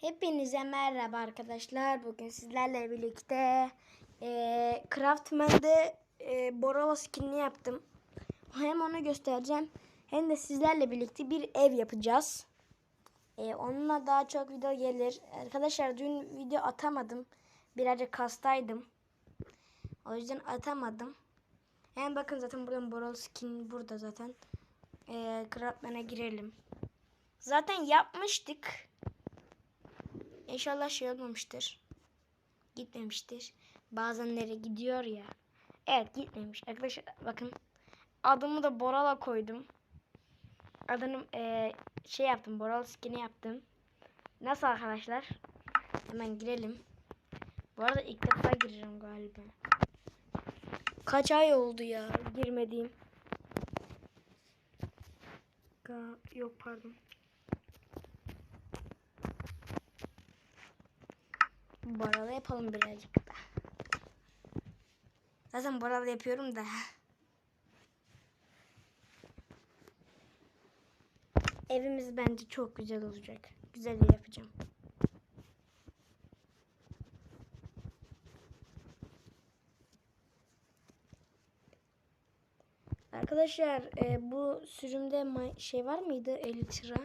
Hepinize merhaba arkadaşlar. Bugün sizlerle birlikte e, Craftman'de e, Borova skinini yaptım. Hem onu göstereceğim hem de sizlerle birlikte bir ev yapacağız. E, onunla daha çok video gelir. Arkadaşlar dün video atamadım. Birazcık kastaydım. O yüzden atamadım. Hem bakın zaten buradan Borova skin burada zaten. E, Craftman'a girelim. Zaten yapmıştık. İnşallah şey olmamıştır. Gitmemiştir. Bazenleri gidiyor ya. Evet gitmemiş. Arkadaşlar bakın. Adımı da Borala koydum. Adını eee, şey yaptım. Boral skin'i yaptım. Nasıl arkadaşlar? Hemen girelim. Bu arada ilk defa gireceğim galiba. Kaç ay oldu ya girmediğim. Ga- Yok pardon. Boralı yapalım birazcık da. Zaten boralı yapıyorum da. Evimiz bence çok güzel olacak. Güzel yapacağım. Arkadaşlar e, bu sürümde şey var mıydı 50 lira?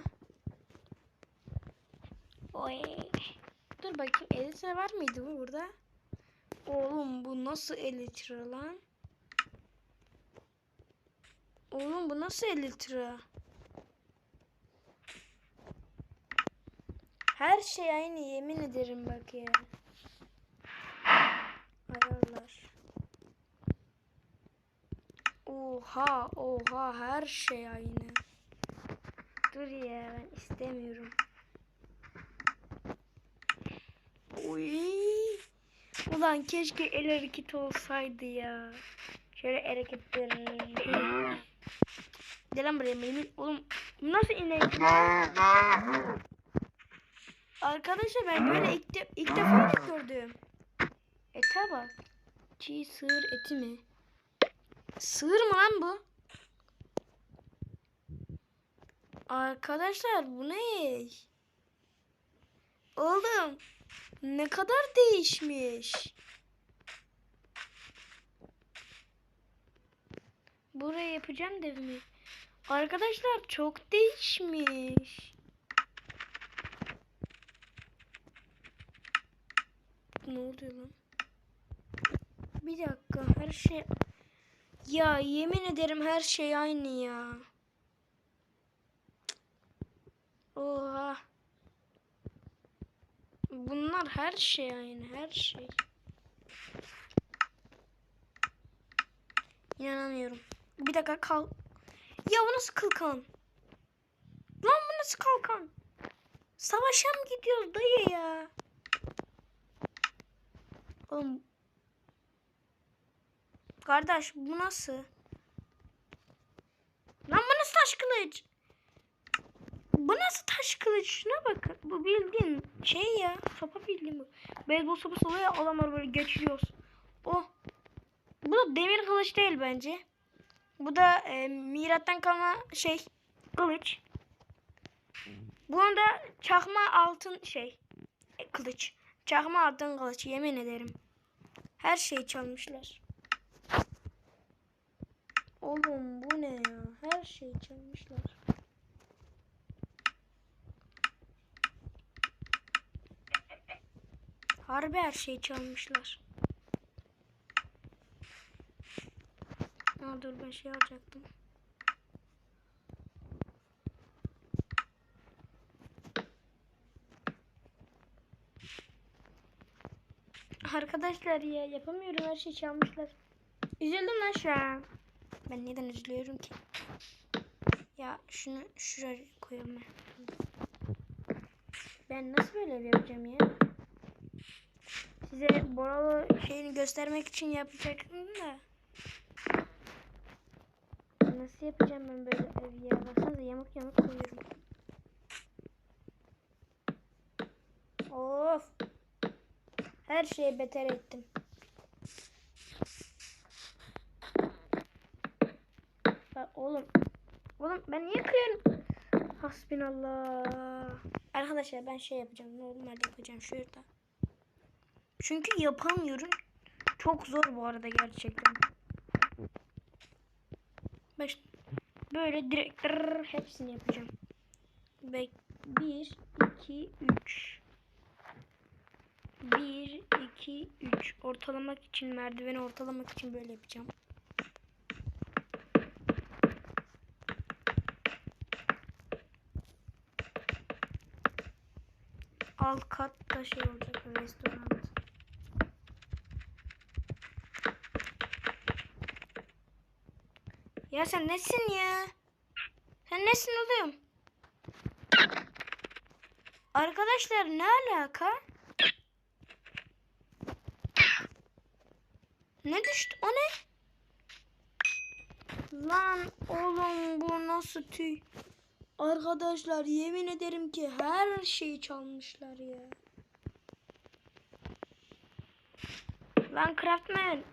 Oy. Dur bakayım 50 lira var mıydı bu burada? Oğlum bu nasıl 50 lira lan? Oğlum bu nasıl 50 lira? Her şey aynı yemin ederim bak ya. Ayarlar. Oha oha her şey aynı. Dur ya ben istemiyorum. Uy. Ulan keşke el hareketi olsaydı ya. Şöyle hareketler. Gel lan buraya benim. Oğlum nasıl inek? Arkadaşlar ben böyle ilk, de, ilk defa gördüm. Ete bak. Çiğ sığır eti mi? Sığır mı lan bu? Arkadaşlar bu ne? Oğlum ne kadar değişmiş. Buraya yapacağım devimi. Arkadaşlar çok değişmiş. Ne oluyor lan? Bir dakika her şey... Ya yemin ederim her şey aynı ya. Oha. Bunlar her şey aynı her şey. İnanamıyorum. Bir dakika kal. Ya bu nasıl kalkan? Lan bu nasıl kalkan? Savaşa mı gidiyoruz dayı ya? Oğlum. Kardeş bu nasıl? Lan bu nasıl taş kılıç? Bu nasıl taş kılıç? Şuna bakın. Bu bildiğin şey ya. Sopa bildiğin bu. Beyzbol sopası oluyor ya adamlar böyle geçiriyoruz. Oh. Bu da demir kılıç değil bence. Bu da e, mirattan kalma şey kılıç. Bunun da çakma altın şey e, kılıç. Çakma altın kılıç yemin ederim. Her şeyi çalmışlar. Oğlum bu ne ya? Her şeyi çalmışlar. Harbi her şeyi çalmışlar. Aa, dur ben şey alacaktım. Arkadaşlar ya yapamıyorum her şeyi çalmışlar. Üzüldüm lan şu an. Ben neden üzülüyorum ki? Ya şunu şuraya koyalım ben. Ben nasıl böyle yapacağım ya? Size boralı şeyini göstermek için yapacaktım da. Nasıl yapacağım ben böyle ev ya? Baksanıza yamuk yamuk koyuyorum. Of. Her şeyi beter ettim. Bak oğlum. Oğlum ben niye kırıyorum? Hasbinallah. Arkadaşlar ben şey yapacağım. Normal yapacağım şurada. Çünkü yapamıyorum. Çok zor bu arada gerçekten. İşte böyle direkt hepsini yapacağım. Bek 1 2 3 1 2 3 ortalamak için merdiveni ortalamak için böyle yapacağım. Alt katta şey olacak restoran. Ya sen nesin ya? Sen nesin oğlum? Arkadaşlar ne alaka? Ne düştü? O ne? Lan oğlum bu nasıl tüy? Arkadaşlar yemin ederim ki her şeyi çalmışlar ya. Lan Craftman.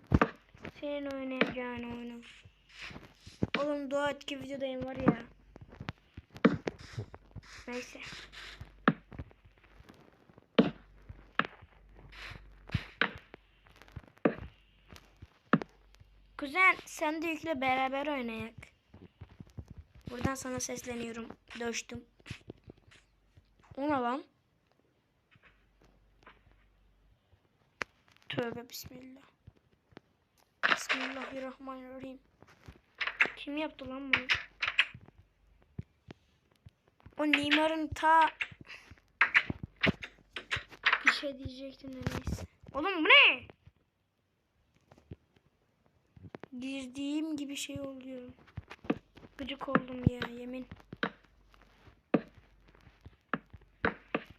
Senin oynayacağın oyunu. Oğlum dua et ki videodayım var ya. Neyse. Kuzen sen de yükle beraber oynayak. Buradan sana sesleniyorum. Döştüm. O ne lan? Tövbe bismillah. Bismillahirrahmanirrahim. Kim yaptı lan bunu? O Neymar'ın ta bir şey diyecektim de neyse. Oğlum bu ne? Girdiğim gibi şey oluyor. Gıcık oldum ya yemin.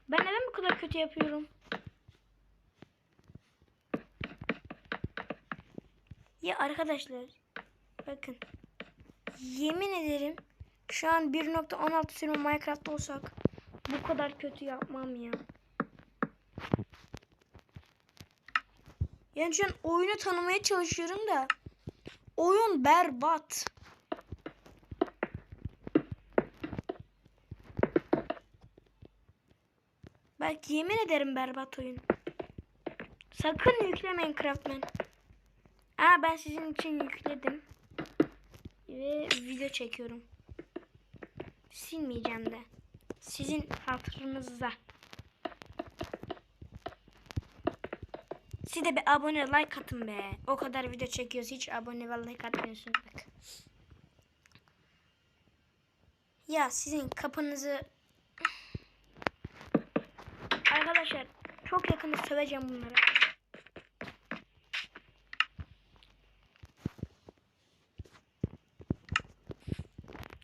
Ben neden bu kadar kötü yapıyorum? Ya arkadaşlar bakın yemin ederim şu an 1.16 sürüm Minecraft olsak bu kadar kötü yapmam ya. Yani şu an oyunu tanımaya çalışıyorum da oyun berbat. Bak yemin ederim berbat oyun. Sakın yüklemeyin Craftman. Aa ben sizin için yükledim. Ve video çekiyorum. Silmeyeceğim de. Sizin hatırınıza. Siz de bir abone like atın be. O kadar video çekiyoruz hiç abone ve like atmıyorsunuz bak. Ya sizin kapınızı Arkadaşlar çok yakında söveceğim bunları.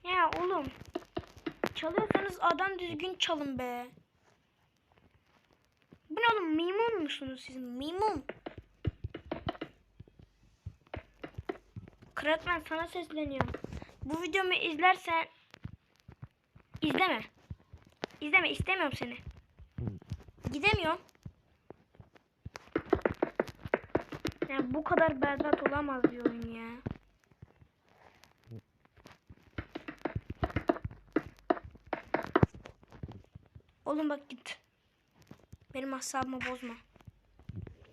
Ya oğlum. Çalıyorsanız adam düzgün çalın be. Bu ne oğlum mimun musunuz siz? Mimun. Kıratman sana sesleniyorum. Bu videomu izlersen izleme. İzleme istemiyorum seni. Gidemiyorum. Ya bu kadar berbat olamaz bir oyun ya. Oğlum bak git. Benim asabımı bozma.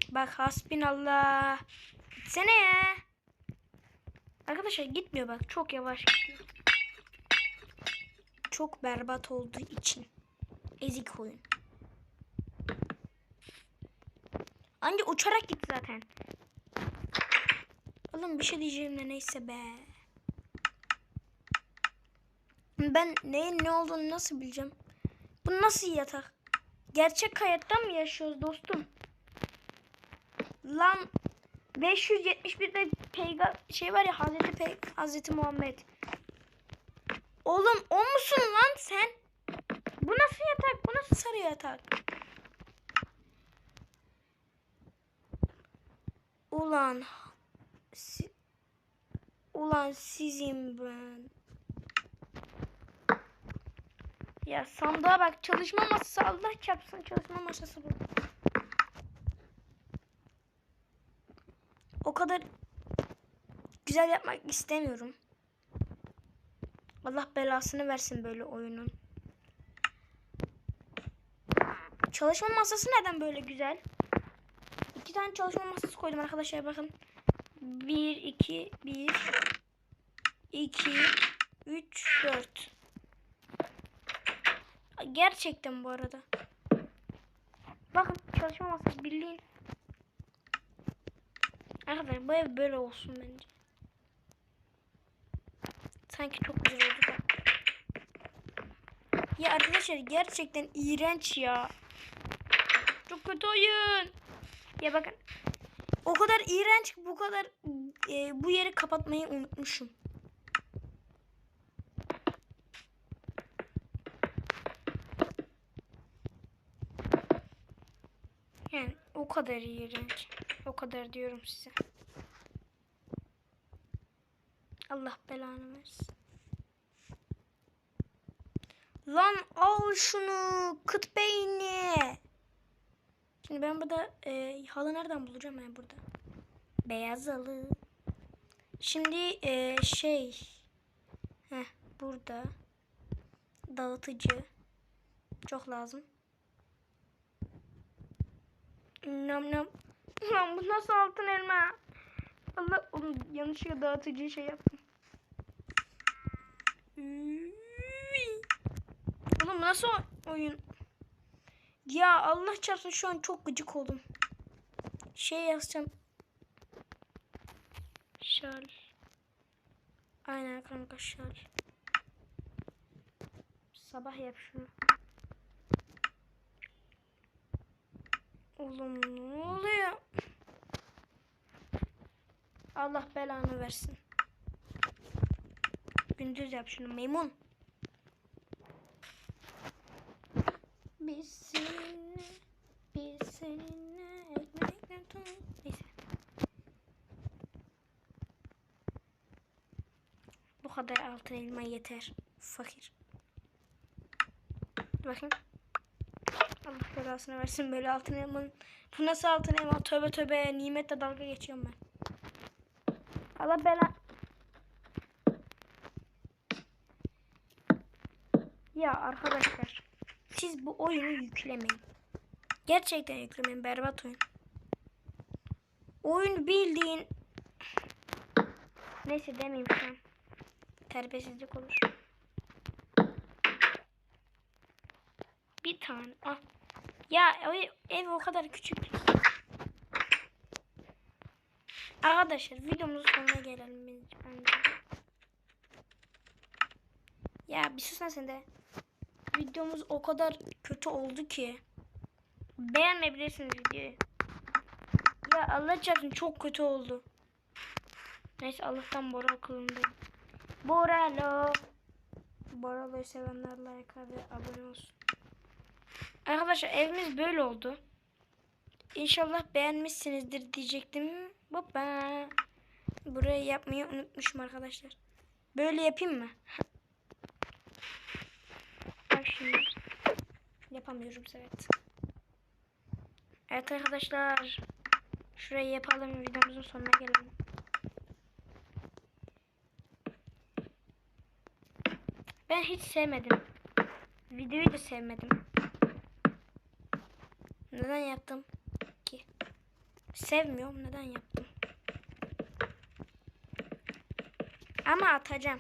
Bak hasbinallah. Gitsene ya. Arkadaşlar gitmiyor bak. Çok yavaş gidiyor. Çok berbat olduğu için. Ezik oyun. Anca uçarak gitti zaten. Oğlum bir şey diyeceğim de neyse be. Ben neyin ne olduğunu nasıl bileceğim? Bu nasıl yatak? Gerçek hayatta mı yaşıyoruz dostum? Lan 571'de peyga şey var ya Hazreti Pey Hazreti Muhammed. Oğlum o musun lan sen? Bu nasıl yatak? Bu nasıl sarı yatak? Ulan si Ulan sizin ben. Ya sandığa bak çalışma masası Allah çarpsın çalışma masası bu. O kadar güzel yapmak istemiyorum. Allah belasını versin böyle oyunun. çalışma masası neden böyle güzel? İki tane çalışma masası koydum arkadaşlar bakın. Bir, iki, bir, iki, üç, dört. Gerçekten bu arada. Bakın çalışma masası bildiğin. Arkadaşlar bu ev böyle olsun bence. Sanki çok güzel oldu. Ya arkadaşlar gerçekten iğrenç ya. Çok kötü oyun. Ya bakın. O kadar iğrenç bu kadar e, bu yeri kapatmayı unutmuşum. Yani o kadar iğrenç. O kadar diyorum size. Allah belanı versin. Lan al şunu kıt beyni. Şimdi ben burada e, halı nereden bulacağım ben burada? Beyaz halı. Şimdi e, şey. Heh, burada. Dağıtıcı. Çok lazım. Nam nam. Lan bu nasıl altın elma? Allah oğlum yanlışlıkla dağıtıcı şey yaptım. Oğlum nasıl oyun? Ya Allah çarpsın şu an çok gıcık oldum. Şey yazacağım. Şal. Aynen kanka şal. Sabah yap şunu. Oğlum ne oluyor? Allah belanı versin. Gündüz yap şunu maymun. Biz seninle, biz seninle ekmekle tut. Neyse. Bu kadar altın elma yeter. Fakir. Bakayım. Allah belasını versin böyle altın elmanın. Bu nasıl altın elma? Tövbe tövbe nimetle dalga geçiyorum ben. Allah bela. Ya arkadaşlar. Siz bu oyunu yüklemeyin. Gerçekten yüklemeyin. Berbat oyun. Oyun bildiğin... Neyse demeyeyim şu an. Terbiyesizlik olur. Bir tane. Ah. Ya ev, o kadar küçük. Arkadaşlar videomuzun sonuna gelelim bence. Ya bir susana sen de. Videomuz o kadar kötü oldu ki. Beğenmeyebilirsiniz videoyu. Ya Allah çarpsın çok kötü oldu. Neyse Allah'tan Bora akıllındayım. Boralo. Boralo'yu sevenler like ve abone olsun. Arkadaşlar evimiz böyle oldu. İnşallah beğenmişsinizdir diyecektim. Baba. Burayı yapmayı unutmuşum arkadaşlar. Böyle yapayım mı? Bak şimdi. Yapamıyorum evet. Evet arkadaşlar. Şurayı yapalım videomuzun sonuna gelelim. Ben hiç sevmedim. Videoyu da sevmedim. Neden yaptım ki? Sevmiyorum. Neden yaptım? Ama atacağım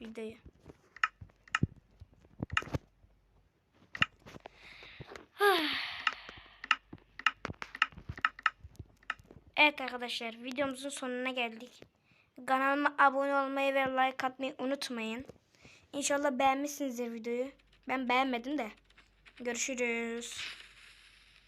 videoyu. Evet arkadaşlar videomuzun sonuna geldik. Kanalıma abone olmayı ve like atmayı unutmayın. İnşallah beğenmişsinizdir videoyu. Ben beğenmedim de. Görüşürüz.